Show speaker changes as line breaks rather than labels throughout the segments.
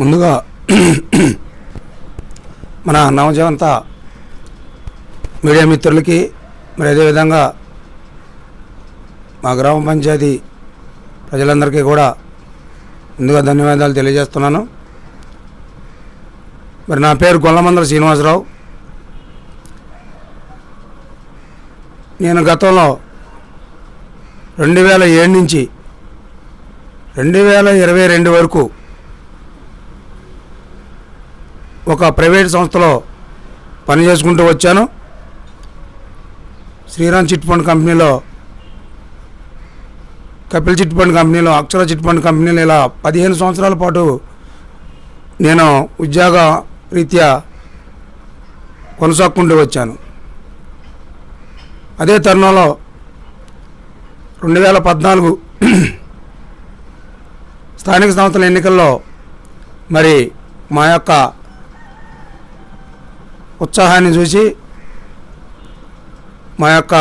ముందుగా మన నవజీవంత మీడియా మిత్రులకి మరి అదేవిధంగా మా గ్రామ పంచాయతీ ప్రజలందరికీ కూడా ముందుగా ధన్యవాదాలు తెలియజేస్తున్నాను. మరి నా పేరు గొల్లమందల శ్రీనివాసరావు. నేను గతంలో రెండు వేల ఏడు నుంచి రెండు వేల ఇరవై రెండు వరకు ఒక ప్రైవేట్ సంస్థలో పని చేసుకుంటూ వచ్చాను. శ్రీరామ్ చిట్ ఫండ్ కంపెనీలో కపిల్ చిట్ ఫండ్ కంపెనీలో అక్షర చిట్ ఫండ్ కంపెనీలో ఇలా పదిహేను సంవత్సరాల పాటు నేను ఉద్యోగ రీత్యా కొనసాగుకుంటూ వచ్చాను. అదే తరుణంలో రెండు వేల పద్నాలుగు స్థానిక సంస్థల ఎన్నికల్లో మరి మా యొక్క ఉత్సాహాన్ని చూసి మా యొక్క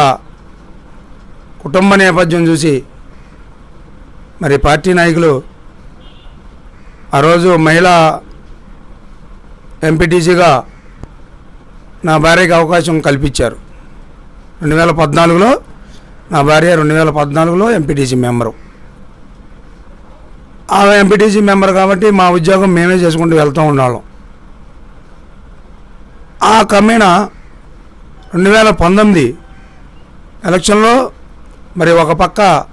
కుటుంబ నేపథ్యం చూసి మరి పార్టీ నాయకులు ఆ రోజు మహిళా ఎంపీటీసీగా నా భార్యకి అవకాశం కల్పించారు. రెండు వేల పద్నాలుగులో నా భార్య రెండు వేల పద్నాలుగులో ఎంపీటీసీ మెంబరు. ఆ ఎంపీటీసీ మెంబర్ కాబట్టి మా ఉద్యోగం మేమే చేసుకుంటూ వెళ్తూ ఉన్నాళ్ళం. ఆ క్రమేణ రెండు వేల పంతొమ్మిది ఎలక్షన్లో మరి ఒక పక్క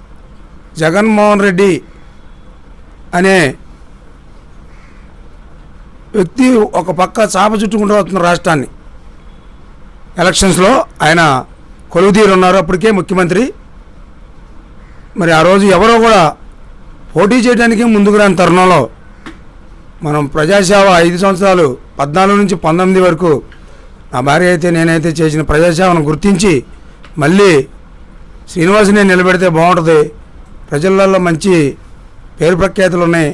జగన్మోహన్ రెడ్డి అనే వ్యక్తి ఒక పక్క చాప చుట్టుకుంటూ వస్తున్న రాష్ట్రాన్ని. ఎలక్షన్స్లో ఆయన కొలువుదీరు ఉన్నారు అప్పటికే ముఖ్యమంత్రి. మరి ఆ రోజు ఎవరో కూడా పోటీ చేయడానికి ముందుకు రాని తరుణంలో మనం ప్రజాసేవ ఐదు సంవత్సరాలు పద్నాలుగు నుంచి పంతొమ్మిది వరకు నా భార్య అయితే నేనైతే చేసిన ప్రజాసేవను గుర్తించి మళ్ళీ శ్రీనివాసుని నిలబెడితే బాగుంటుంది. ప్రజలలో మంచి పేరు ప్రఖ్యాతులు ఉన్నాయి.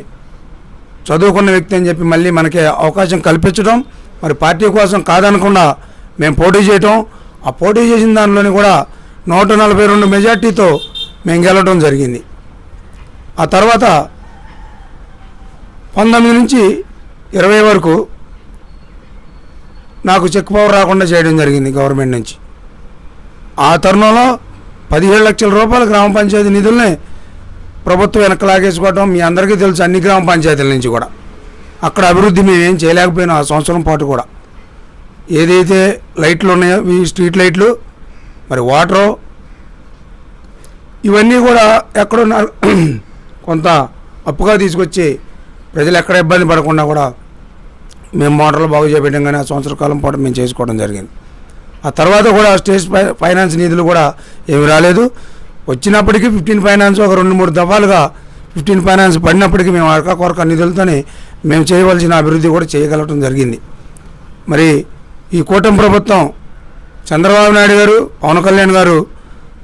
చదువుకున్న వ్యక్తి అని చెప్పి మళ్ళీ మనకి అవకాశం కల్పించడం మరి పార్టీ కోసం కాదనకుండా మేము పోటీ చేయటం ఆ పోటీ చేసిన దానిలోని కూడా నూట నలభై రెండు మెజార్టీతో మేము గెలవడం జరిగింది. ఆ తర్వాత పంతొమ్మిది నుంచి ఇరవై వరకు నాకు చెక్ పవర్ రాకుండా చేయడం జరిగింది గవర్నమెంట్ నుంచి. ఆ తరుణంలో పదిహేడు లక్షల రూపాయలు గ్రామ పంచాయతీ నిధుల్ని ప్రభుత్వం వెనక్కి లాగేసుకోవడం మీ అందరికీ తెలుసు అన్ని గ్రామ పంచాయతీల నుంచి కూడా. అక్కడ అభివృద్ధి మేము చేయలేకపోయినా ఆ సంవత్సరం పాటు కూడా. ఏదైతే లైట్లు ఉన్నాయో ఈ స్ట్రీట్ లైట్లు మరి వాటరు ఇవన్నీ కూడా ఎక్కడున్నారు కొంత అప్పుగా తీసుకొచ్చి ప్రజలు ఎక్కడ ఇబ్బంది పడకుండా కూడా మేము మోటార్లు బాగు చేయడం కానీ ఆ సంవత్సర కాలం పాటు మేము చేసుకోవడం జరిగింది. ఆ తర్వాత కూడా స్టేట్ ఫై- ఫైనాన్స్ నిధులు కూడా ఏమి రాలేదు. వచ్చినప్పటికీ ఫిఫ్టీన్ ఫైనాన్స్ ఒక రెండు మూడు దఫాలుగా ఫిఫ్టీన్ ఫైనాన్స్ పడినప్పటికీ మేము అరక కొరక నిధులతోనే మేము చేయవలసిన అభివృద్ధి కూడా చేయగలగడం జరిగింది. మరి ఈ కూటమి ప్రభుత్వం చంద్రబాబు నాయుడు గారు పవన్ కళ్యాణ్ గారు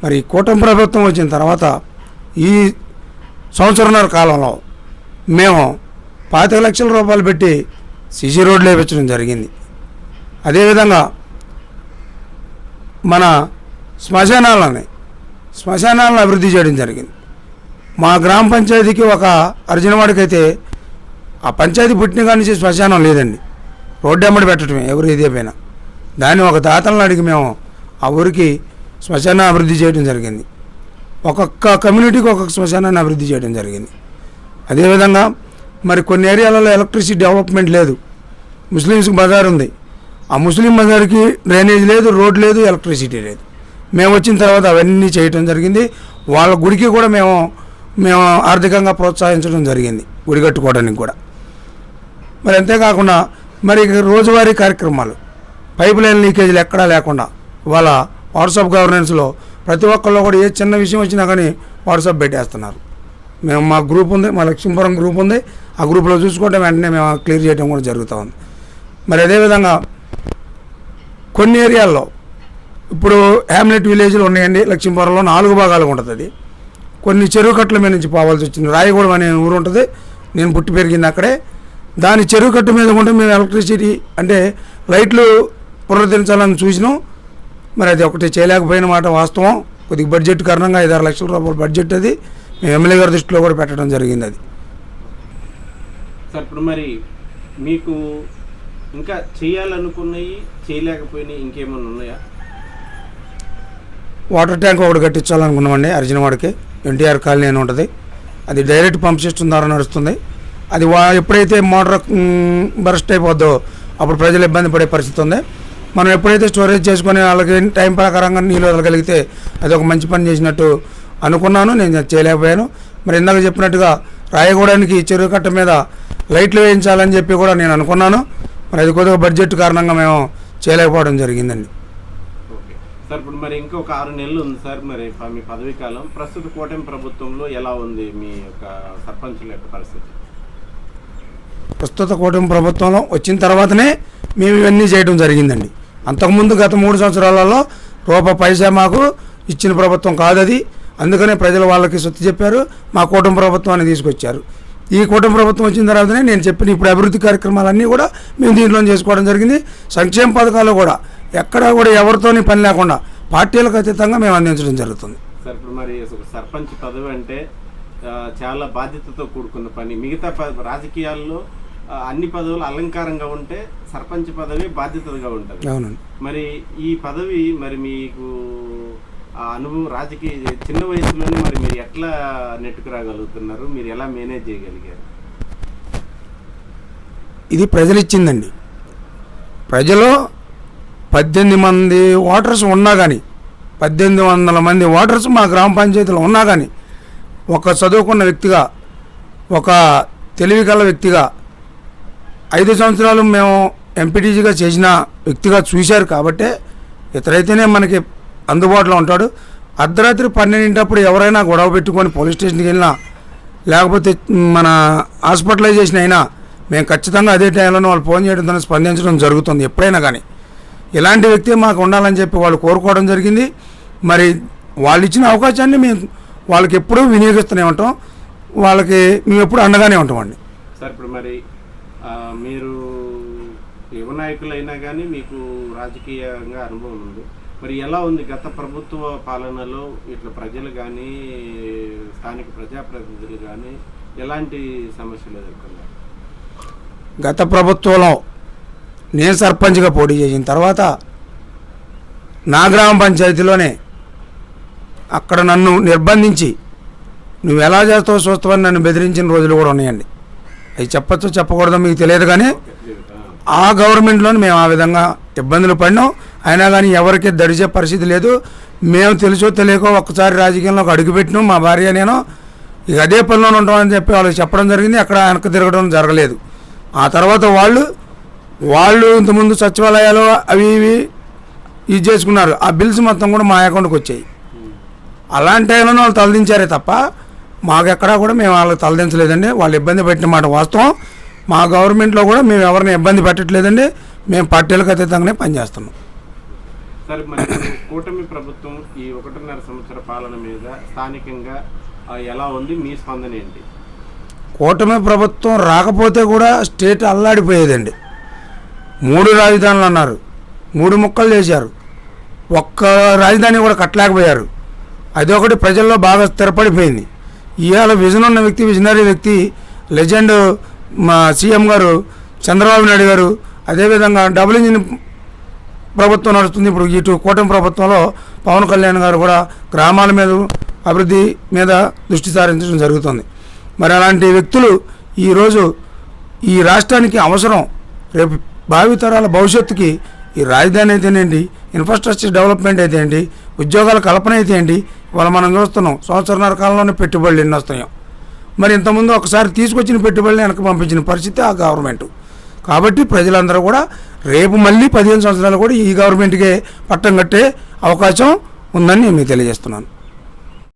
మరి కూటమి ప్రభుత్వం వచ్చిన తర్వాత ఈ సంవత్సరంన్నర కాలంలో మేము పాతిక లక్షల రూపాయలు పెట్టి సిసి రోడ్లు వేయించడం జరిగింది. అదేవిధంగా మన శ్మశానాలని శ్మశానాలను అభివృద్ధి చేయడం జరిగింది. మా గ్రామ పంచాయతీకి ఒక అర్జునవాడికైతే ఆ పంచాయతీ పుట్టిన కాడి నుంచి శ్మశానం లేదండి. రోడ్డు ఎమ్మడి పెట్టడమే ఎవరు ఇదే పైన. దాన్ని ఒక దాతలను అడిగి మేము ఆ ఊరికి శ్మశానం అభివృద్ధి చేయడం జరిగింది. ఒక్కొక్క కమ్యూనిటీకి ఒక్కొక్క శ్మశానాన్ని అభివృద్ధి చేయడం జరిగింది. అదేవిధంగా మరి కొన్ని ఏరియాలలో ఎలక్ట్రిసిటీ డెవలప్మెంట్ లేదు. ముస్లిమ్స్కి బజార్ ఉంది. ఆ ముస్లిం బజార్కి డ్రైనేజ్ లేదు రోడ్ లేదు ఎలక్ట్రిసిటీ లేదు. మేము వచ్చిన తర్వాత అవన్నీ చేయటం జరిగింది. వాళ్ళ గుడికి కూడా మేము మేము ఆర్థికంగా ప్రోత్సహించడం జరిగింది గుడి కట్టుకోవడానికి కూడా. మరి అంతేకాకుండా మరి రోజువారీ కార్యక్రమాలు పైప్ లైన్ లీకేజీలు ఎక్కడా లేకుండా వాళ్ళ వాట్సాప్ గవర్నెన్స్లో ప్రతి ఒక్కళ్ళు కూడా ఏ చిన్న విషయం వచ్చినా కానీ వాట్సాప్ పెట్టేస్తున్నారు. మేము మా గ్రూప్ ఉంది మా లక్ష్మీపురం గ్రూప్ ఉంది. ఆ గ్రూప్లో చూసుకుంటే వెంటనే మేము క్లియర్ చేయడం కూడా జరుగుతూ ఉంది. మరి అదేవిధంగా కొన్ని ఏరియాల్లో ఇప్పుడు హ్యామ్లెట్ విలేజ్లు ఉన్నాయండి. లక్ష్మీపురంలో నాలుగు భాగాలు ఉంటుంది అది. కొన్ని చెరువు కట్టల మీద నుంచి పోవాల్సి వచ్చింది. రాయగూడెం అనే ఊరు ఉంటుంది. నేను పుట్టి పెరిగింది అక్కడే. దాని చెరువు కట్టు మీద ఉంటే మేము ఎలక్ట్రిసిటీ అంటే లైట్లు పునరుద్ధరించాలని చూసినాం. మరి అది ఒకటి చేయలేకపోయిన మాట వాస్తవం. కొద్దిగా బడ్జెట్ కారణంగా ఐదారు లక్షల రూపాయల బడ్జెట్ అది. మేము ఎమ్మెల్యే గారి దృష్టిలో కూడా పెట్టడం జరిగింది అది.
సార్ ఇప్పుడు మరి మీకు ఇంకా చేయాలనుకున్నవి చేయలేకపోయినాయి ఇంకేమైనా ఉన్నాయా?
వాటర్ ట్యాంక్ ఒకటి కట్టించాలనుకున్నామండి అర్జునవాడికి ఎన్టీఆర్ కాలనీ అని ఉంటుంది. అది డైరెక్ట్ పంప్ సిస్టమ్ ద్వారా నడుస్తుంది. అది వా ఎప్పుడైతే మోటార్ బరస్ట్ అయిపోద్దో అప్పుడు ప్రజలు ఇబ్బంది పడే పరిస్థితి ఉంది. మనం ఎప్పుడైతే స్టోరేజ్ చేసుకొని వాళ్ళకి టైం ప్రకారంగా నీళ్ళు వదలగలిగితే అది ఒక మంచి పని చేసినట్టు అనుకున్నాను. నేను చేయలేకపోయాను. మరి ఇందాక చెప్పినట్టుగా రాయగూడానికి చెరువు కట్ట మీద లైట్లు వేయించాలని చెప్పి కూడా నేను అనుకున్నాను. మరి అది కొద్దిగా బడ్జెట్ కారణంగా మేము చేయలేకపోవడం జరిగిందండి.
సార్ ఇప్పుడు మరి ఇంకొక ఆరు నెలలు ఉంది సార్ మరి మీ పదవీ కాలం. ప్రస్తుత కూటమి ప్రభుత్వంలో ఎలా ఉంది మీ యొక్క సర్పంచుల యొక్క పరిస్థితి?
ప్రస్తుత కూటమి ప్రభుత్వంలో వచ్చిన తర్వాతనే మేము ఇవన్నీ చేయడం జరిగిందండి. అంతకుముందు గత మూడు సంవత్సరాలలో రూప పైసా మాకు ఇచ్చిన ప్రభుత్వం కాదది. అందుకనే ప్రజలు వాళ్ళకి సొత్తు చెప్పారు. మా కూటమి ప్రభుత్వాన్ని తీసుకొచ్చారు. ఈ కూటమి ప్రభుత్వం వచ్చిన తర్వాతనే నేను చెప్పిన ఇప్పుడు అభివృద్ధి కార్యక్రమాలన్నీ కూడా మేము దీంట్లో చేసుకోవడం జరిగింది. సంక్షేమ పథకాలు కూడా ఎక్కడా కూడా ఎవరితోని పని లేకుండా పార్టీలకు అతీతంగా మేము అందించడం జరుగుతుంది.
సార్ ఇప్పుడు మరి సర్పంచ్ పదవి అంటే చాలా బాధ్యతతో కూడుకున్న పని. మిగతా రాజకీయాల్లో అన్ని పదవులు అలంకారంగా ఉంటే సర్పంచ్ పదవి బాధ్యతగా ఉంటుంది.
అవునండి.
మరి ఈ పదవి మరి మీకు అనుభవం రాజకీయ చిన్న వయసులోనే మరి మీరు ఎట్లా నెట్టుకు రాగలుగుతున్నారు? మీరు ఎలా మేనేజ్ చేయగలిగారు?
ఇది ప్రజలు ఇచ్చిందండి ప్రజలు పద్దెనిమిది మంది ఓటర్స్ ఉన్నా కానీ పద్దెనిమిది వందల మంది ఓటర్స్ మా గ్రామ పంచాయతీలో ఉన్నా కానీ ఒక చదువుకున్న వ్యక్తిగా ఒక తెలివి గల వ్యక్తిగా ఐదు సంవత్సరాలు మేము ఎంపీటీజీగా చేసిన వ్యక్తిగా చూశారు కాబట్టే ఇతరైతేనే మనకి అందుబాటులో ఉంటాడు. అర్ధరాత్రి పన్నెండింటప్పుడు ఎవరైనా గొడవ పెట్టుకొని పోలీస్ స్టేషన్కి వెళ్ళినా లేకపోతే మన హాస్పిటలైజేషన్ అయినా మేము ఖచ్చితంగా అదే టైంలోనే వాళ్ళు ఫోన్ చేయడంతో స్పందించడం జరుగుతుంది ఎప్పుడైనా కానీ. ఇలాంటి వ్యక్తి మాకు ఉండాలని చెప్పి వాళ్ళు కోరుకోవడం జరిగింది. మరి వాళ్ళు ఇచ్చిన అవకాశాన్ని మేము వాళ్ళకి ఎప్పుడూ వినియోగిస్తూనే ఉంటాం. వాళ్ళకి మేము ఎప్పుడు అండగానే ఉంటామండి
సార్ ఇప్పుడు మరి మీరు యువ నాయకులైనా కానీ మీకు రాజకీయంగా అనుభవం ఉంది. మరి ఎలా ఉంది గత ప్రభుత్వ పాలనలో ఇట్లా ప్రజలు కానీ స్థానిక ప్రజాప్రతినిధులు కానీ ఎలాంటి సమస్యలు ఎదుర్కొన్నారు?
గత ప్రభుత్వంలో నేను సర్పంచ్గా పోటీ చేసిన తర్వాత నా గ్రామ పంచాయతీలోనే అక్కడ నన్ను నిర్బంధించి నువ్వు ఎలా చేస్తావో చూస్తావని నన్ను బెదిరించిన రోజులు కూడా ఉన్నాయండి. అవి చెప్పచ్చో చెప్పకూడదో మీకు తెలియదు కానీ
ఆ,
గవర్నమెంట్లోనే మేము ఆ విధంగా ఇబ్బందులు పడినాం. అయినా కానీ ఎవరికి దడిచే పరిస్థితి లేదు. మేము తెలుసో తెలియకో ఒక్కసారి రాజకీయంలోకి అడుగుపెట్టినాం మా భార్య నేను ఇక అదే పనిలో ఉంటామని చెప్పి వాళ్ళు చెప్పడం జరిగింది. అక్కడ వెనక్కి తిరగడం జరగలేదు. ఆ తర్వాత వాళ్ళు వాళ్ళు ఇంతకుముందు సచివాలయాలు అవి ఇవి ఇది చేసుకున్నారు. ఆ బిల్స్ మొత్తం కూడా మా అకౌంట్కి వచ్చాయి. అలాంటి టైంలో వాళ్ళు తలదించారే తప్ప మాకెక్కడా కూడా మేము వాళ్ళకి తలదించలేదండి. వాళ్ళు ఇబ్బంది పెట్టిన మాట వాస్తవం. మా గవర్నమెంట్లో కూడా మేము ఎవరిని ఇబ్బంది పెట్టట్లేదండి. మేము పార్టీలకు అతీతంగానే పనిచేస్తున్నాం.
సరే మరి కూటమి ప్రభుత్వం ఈ ఒకటిన్నర సంవత్సర పాలన మీద స్థానికంగా ఎలా ఉంది? మీ స్పందన ఏంటి?
కూటమి ప్రభుత్వం రాకపోతే కూడా స్టేట్ అల్లాడిపోయేదండి. మూడు రాజధానులు అన్నారు. మూడు ముక్కలు చేశారు. ఒక్క రాజధాని కూడా కట్టలేకపోయారు. అదొకటి ప్రజల్లో బాగా స్థిరపడిపోయింది. ఇవాళ విజన్ ఉన్న వ్యక్తి విజనరీ వ్యక్తి లెజెండ్ మా సీఎం గారు చంద్రబాబు నాయుడు గారు అదేవిధంగా డబుల్ ఇంజిన్ ప్రభుత్వం నడుస్తుంది. ఇప్పుడు ఇటు కూటమి ప్రభుత్వంలో పవన్ కళ్యాణ్ గారు కూడా గ్రామాల మీద అభివృద్ధి మీద దృష్టి సారించడం జరుగుతుంది. మరి అలాంటి వ్యక్తులు ఈరోజు ఈ రాష్ట్రానికి అవసరం. రేపు భావితరాల భవిష్యత్తుకి ఈ రాజధాని అయితేనేంటి ఇన్ఫ్రాస్ట్రక్చర్ డెవలప్మెంట్ అయితే ఏంటి? ఉద్యోగాల కల్పన అయితే ఏంటి? ఇవాళ మనం చూస్తున్నాం సంవత్సరన్నర కాలంలోనే పెట్టుబడులు ఎన్ని వస్తాయో మరి ఇంతకుముందు ఒకసారి తీసుకొచ్చిన పెట్టుబడులు వెనక్కి పంపించిన పరిస్థితి ఆ గవర్నమెంట్. కాబట్టి ప్రజలందరూ కూడా రేపు మళ్ళీ పదిహేను సంవత్సరాలు కూడా ఈ గవర్నమెంట్కే పట్టం కట్టే అవకాశం ఉందని నేను మీకు తెలియజేస్తున్నాను.